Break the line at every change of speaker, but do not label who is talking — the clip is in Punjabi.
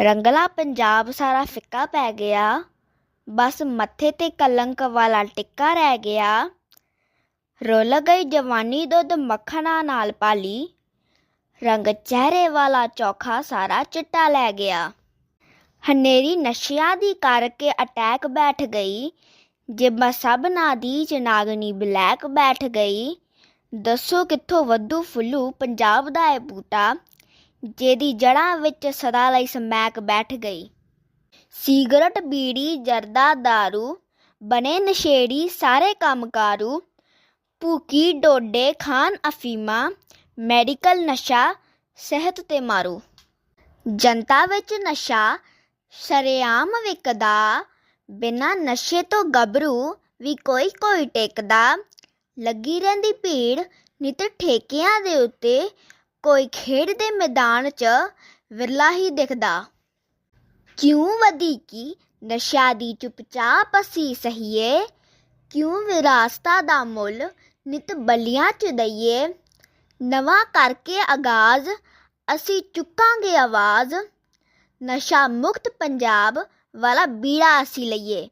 ਰੰਗਲਾ ਪੰਜਾਬ ਸਾਰਾ ਫਿੱਕਾ ਪੈ ਗਿਆ। ਬਸ ਮੱਥੇ ਤੇ ਕਲੰਕ ਵਾਲਾ ਟਿੱਕਾ ਰਹਿ ਗਿਆ। ਰੁੱਲ ਗਈ ਜਵਾਨੀ ਦੁੱਧ ਮੱਖਣਾ ਨਾਲ ਪਾਲੀ। ਰੰਗ ਚਿਹਰੇ ਵਾਲਾ ਚੌਖਾ ਸਾਰਾ ਚਿੱਟਾ ਲੈ ਗਿਆ। ਹਨੇਰੀ ਨਸ਼ਿਆਂ ਦੀ ਕਰਕੇ ਅਟੈਕ ਬੈਠ ਗਈ। ਜਿੱਬਾ ਸਭਨਾ ਦੀ ਚਨਾਗਨੀ ਬਲੈਕ ਬੈਠ ਗਈ। ਦੱਸੋ ਕਿੱਥੋਂ ਵੱਧੂ ਫੁੱਲੂ ਪੰਜਾਬ ਦਾ ਇਹ ਬੂਟਾ। ਜਿਹਦੀ ਜੜ੍ਹਾਂ ਵਿੱਚ ਸਦਾ ਲਈ ਸਮੈਕ ਬੈਠ ਗਈ। ਸਿਗਰਟ, ਬੀੜੀ, ਜਰਦਾ दारू ਬਨੇ ਨਸ਼ੇੜੀ, ਸਾਰੇ ਕੰਮਕਾਰੂ, ਭੂਕੀ, ਡੋਡੇ, ਖਾਨ ਅਫੀਮਾ, ਮੈਡੀਕਲ ਨਸ਼ਾ, ਸਿਹਤ ਤੇ ਮਾਰੂ। ਜਨਤਾ ਵਿੱਚ ਨਸ਼ਾ ਸ਼ਰੇਆਮ ਵਿਕਦਾ, ਬਿਨਾਂ ਨਸ਼ੇ ਤੋਂ ਗੱਭਰੂ ਵੀ ਕੋਈ ਕੋਈ ਟੇਕਦਾ, ਲੱਗੀ ਰਹਿੰਦੀ ਭੀੜ ਨਿਤ ਠੇਕਿਆਂ ਦੇ ਉੱਤੇ ਕੋਈ ਖੇਡ ਦੇ ਮੈਦਾਨ 'ਚ ਵਿਰਲਾ ਹੀ ਦਿਖਦਾ। ਕਿਉਂ ਵਧੀਕੀ? ਨਸ਼ਾ ਦੀ ਚੁੱਪਚਾਪ ਅਸੀਂ ਸਹੀਏ। ਕਿਉਂ ਵਿਰਾਸਤਾ ਦਾ ਮੁੱਲ ਨਿਤ ਬਲੀਆਂ 'ਚ ਦਈਏ। ਨਵਾਂ ਕਰਕੇ ਆਗਾਜ਼, ਅਸੀਂ ਚੁੱਕਾਂਗੇ ਆਵਾਜ਼। ਨਸ਼ਾ ਮੁਕਤ ਪੰਜਾਬ ਵਾਲਾ ਬੀੜਾ ਅਸੀਂ ਲਈਏ।